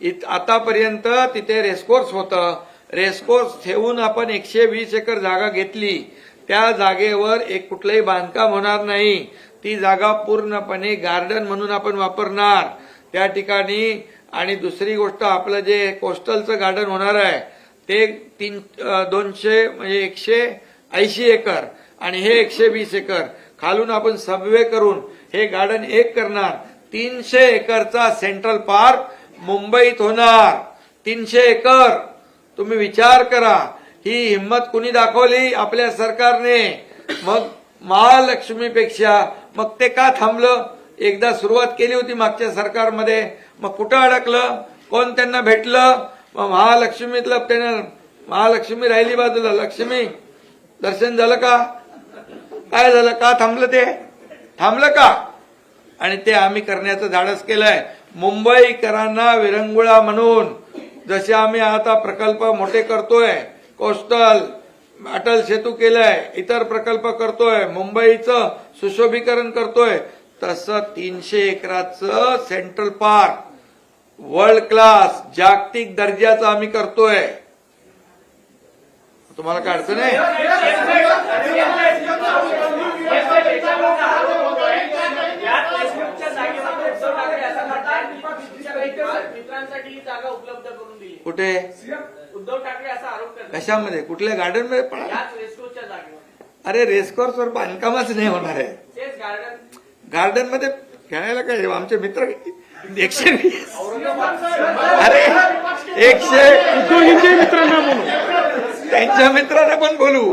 इत- आतापर्यंत तिथे रेसकोर्स होतं. रेसकोर्स ठेवून आपण एकशे वीस एकर जागा घेतली. त्या जागेवर एक कुठलंही बांधकाम होणार नाही. ती जागा पूर्णपणे गार्डन म्हणून आपण वापरणार. त्या ठिकाणी आणि दुसरी गोष्ट आपलं जे कोस्टलचं गार्डन होणार आहे ते तीन दोनशे म्हणजे एकशे ऐंशी एकर आणि हे एकशे वीस एकर. खालून आपण सबवे करून हे गार्डन एक करणार. तीनशे एकरचा सेंट्रल पार्क मुंबईत होणार. तीनशे एकर. तुम्ही विचार करा. ही हिंमत कुणी दाखवली? आपल्या सरकारने. मग महालक्ष्मीपेक्षा मग ते का थांबलं? एकदा सुरुवात केली होती मागच्या सरकारमध्ये. मग कुठं अडकलं? कोण त्यांना भेटलं? मग महालक्ष्मीतलं त्यानं महालक्ष्मी राहिली बाजूला. लक्ष्मी दर्शन झालं का? काय झालं? का थांबलं ते? थांबलं का? आणि ते आम्ही करण्याचं धाडस केलंय. मुंबईकरांना विरंगुळा म्हणून जसे आम्ही आता प्रकल्प मोठे करतोय कोस्टल अटल सेतू केलंय इतर प्रकल्प करतोय मुंबईचं सुशोभीकरण करतोय तसं तीनशे एकराचं सेंट्रल पार्क वर्ल्ड क्लास जागतिक दर्जाचं आम्ही करतोय. तुम्हाला काय अडचण आहे याच फेसबुकच्या जागेवर उद्धव ठाकरे असं म्हणतात की तुमच्या ही जागा उपलब्ध करून दिली. कुठे? उद्धव ठाकरे असा आरोप करतात. कशामध्ये? कुठल्या गार्डनमध्ये याच रेस्टोच्या जागेवर. अरे रेसकोर्स वर बांधकामच नाही होणार आहे. तेच गार्डन गार्डनमध्ये खेळायला काय? आमचे मित्र एकशे वीस. अरे एकशे उद्योगींच्या मित्रांना म्हणून त्यांच्या मित्रांना पण बोलू.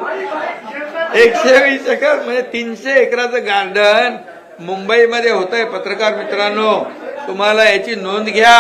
एकशे वीस एकर म्हणजे तीनशे एकराचं गार्डन मुंबईमध्ये होत आहे पत्रकार मित्रांनो तुम्हाला याची नोंद घ्या.